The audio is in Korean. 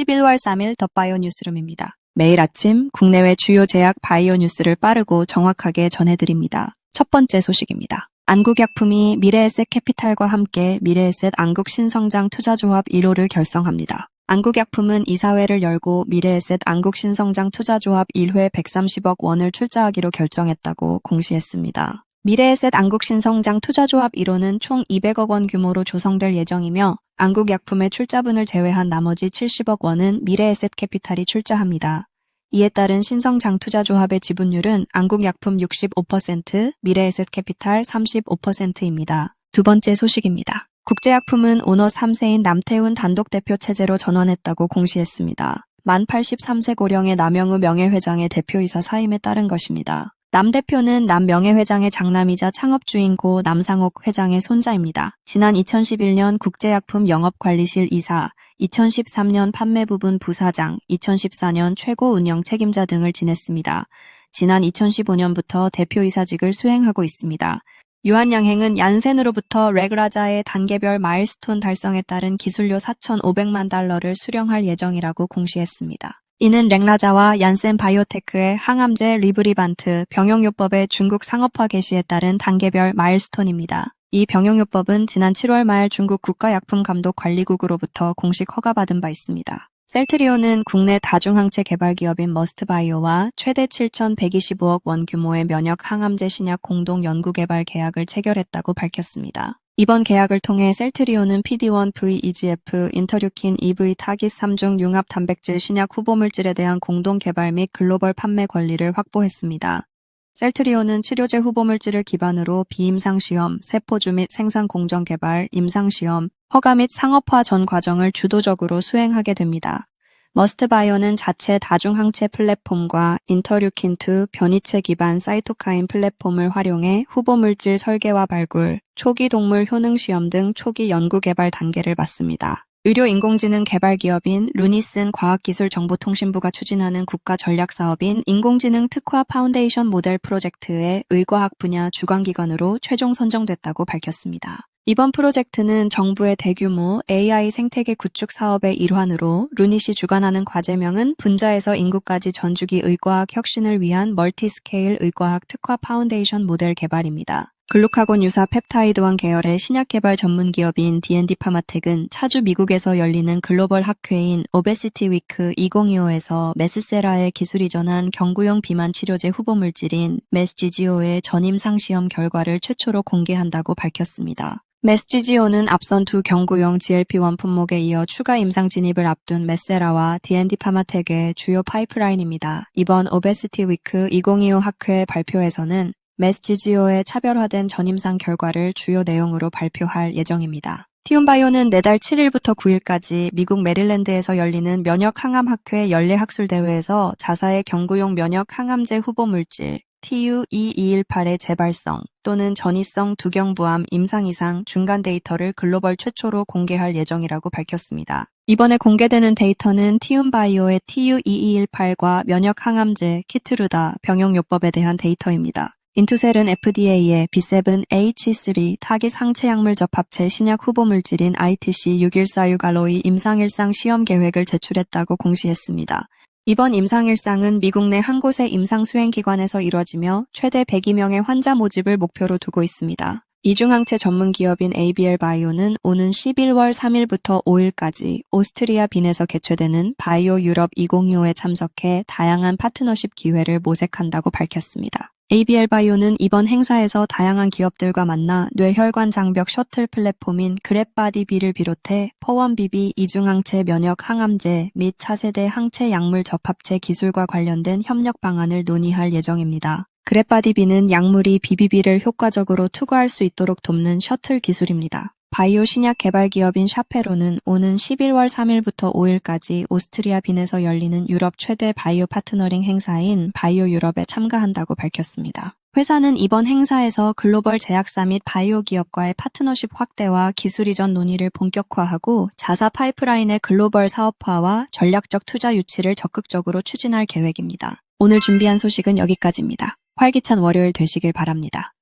11월 3일 더 바이오 뉴스룸입니다. 매일 아침 국내외 주요 제약 바이오 뉴스를 빠르고 정확하게 전해드립니다. 첫 번째 소식입니다. 안국약품이 미래에셋 캐피탈과 함께 미래에셋 안국 신성장 투자조합 1호를 결성합니다. 안국약품은 이사회를 열고 미래에셋 안국 신성장 투자조합 1회 130억 원을 출자하기로 결정했다고 공시했습니다. 미래에셋 안국신성장 투자조합 1호는 총 200억 원 규모로 조성될 예정이며 안국약품의 출자분을 제외한 나머지 70억 원은 미래에셋 캐피탈이 출자합니다. 이에 따른 신성장투자조합의 지분율은 안국약품 65%, 미래에셋 캐피탈 35%입니다. 두 번째 소식입니다. 국제약품은 오너 3세인 남태훈 단독대표 체제로 전환했다고 공시했습니다. 만 83세 고령의 남영우 명예회장의 대표이사 사임에 따른 것입니다. 남 대표는 남 명예회장의 장남이자 창업주인 고 남상옥 회장의 손자입니다. 지난 2011년 국제약품 영업관리실 이사, 2013년 판매 부분 부사장, 2014년 최고 운영 책임자 등을 지냈습니다. 지난 2015년부터 대표이사직을 수행하고 있습니다. 유한양행은 얀센으로부터 레그라자의 단계별 마일스톤 달성에 따른 기술료 4,500만 달러를 수령할 예정이라고 공시했습니다. 이는 렉라자와 얀센 바이오테크의 항암제 리브리반트 병용요법의 중국 상업화 개시에 따른 단계별 마일스톤입니다. 이 병용요법은 지난 7월 말 중국 국가약품감독관리국으로부터 공식 허가받은 바 있습니다. 셀트리온은 국내 다중항체 개발 기업인 머스트바이오와 최대 7,125억 원 규모의 면역 항암제 신약 공동 연구개발 계약을 체결했다고 밝혔습니다. 이번 계약을 통해 셀트리온은 PD1V EGF, 인터류킨 EV 타깃 3중 융합 단백질 신약 후보물질에 대한 공동 개발 및 글로벌 판매 권리를 확보했습니다. 셀트리온은 치료제 후보물질을 기반으로 비임상 시험, 세포주 및 생산 공정 개발, 임상 시험, 허가 및 상업화 전 과정을 주도적으로 수행하게 됩니다. 머스트바이오는 자체 다중항체 플랫폼과 인터류킨2 변이체 기반 사이토카인 플랫폼을 활용해 후보물질 설계와 발굴, 초기 동물 효능 시험 등 초기 연구 개발 단계를 맡습니다. 의료 인공지능 개발 기업인 루니슨 과학기술정보통신부가 추진하는 국가 전략 사업인 인공지능 특화 파운데이션 모델 프로젝트의 의과학 분야 주관기관으로 최종 선정됐다고 밝혔습니다. 이번 프로젝트는 정부의 대규모 AI 생태계 구축 사업의 일환으로 루닛이 주관하는 과제명은 분자에서 인구까지 전주기 의과학 혁신을 위한 멀티스케일 의과학 특화 파운데이션 모델 개발입니다. 글루카곤 유사 펩타이드원 계열의 신약 개발 전문 기업인 D&D 파마텍은 차주 미국에서 열리는 글로벌 학회인 오베시티 위크 2025에서 메스세라의 기술 이전한 경구용 비만 치료제 후보 물질인 메스지지오의 전임 상 시험 결과를 최초로 공개한다고 밝혔습니다. 메스지지오는 앞선 두 경구용 GLP-1 품목에 이어 추가 임상 진입을 앞둔 메세라와 D&D 파마텍의 주요 파이프라인입니다. 이번 오베시티 위크 2025 학회 발표에서는 메스지지오의 차별화된 전임상 결과를 주요 내용으로 발표할 예정입니다. 티움바이오는 내달 7일부터 9일까지 미국 메릴랜드에서 열리는 면역 항암 학회 연례 학술 대회에서 자사의 경구용 면역 항암제 후보 물질 TU2218의 재발성 또는 전이성 두경부암 임상 이상 중간 데이터를 글로벌 최초로 공개할 예정이라고 밝혔습니다. 이번에 공개되는 데이터는 티움바이오의 TU2218과 면역 항암제 키트루다 병용요법에 대한 데이터입니다. 인투셀은 FDA의 B7H3 타깃 상체 약물 접합체 신약 후보 물질인 ITC 6146 알로이 임상일상 시험 계획을 제출했다고 공시했습니다. 이번 임상일상은 미국 내 한 곳의 임상 수행 기관에서 이뤄지며 최대 102명의 환자 모집을 목표로 두고 있습니다. 이중항체 전문 기업인 ABL 바이오는 오는 11월 3일부터 5일까지 오스트리아 빈에서 개최되는 바이오 유럽 2025에 참석해 다양한 파트너십 기회를 모색한다고 밝혔습니다. ABL 바이오는 이번 행사에서 다양한 기업들과 만나 뇌혈관 장벽 셔틀 플랫폼인 그랩바디비를 비롯해 퍼원비비 이중항체 면역 항암제 및 차세대 항체 약물 접합체 기술과 관련된 협력 방안을 논의할 예정입니다. 그랩바디비는 약물이 비비비를 효과적으로 투과할 수 있도록 돕는 셔틀 기술입니다. 바이오 신약 개발 기업인 샤페로는 오는 11월 3일부터 5일까지 오스트리아 빈에서 열리는 유럽 최대 바이오 파트너링 행사인 바이오 유럽에 참가한다고 밝혔습니다. 회사는 이번 행사에서 글로벌 제약사 및 바이오 기업과의 파트너십 확대와 기술 이전 논의를 본격화하고 자사 파이프라인의 글로벌 사업화와 전략적 투자 유치를 적극적으로 추진할 계획입니다. 오늘 준비한 소식은 여기까지입니다. 활기찬 월요일 되시길 바랍니다.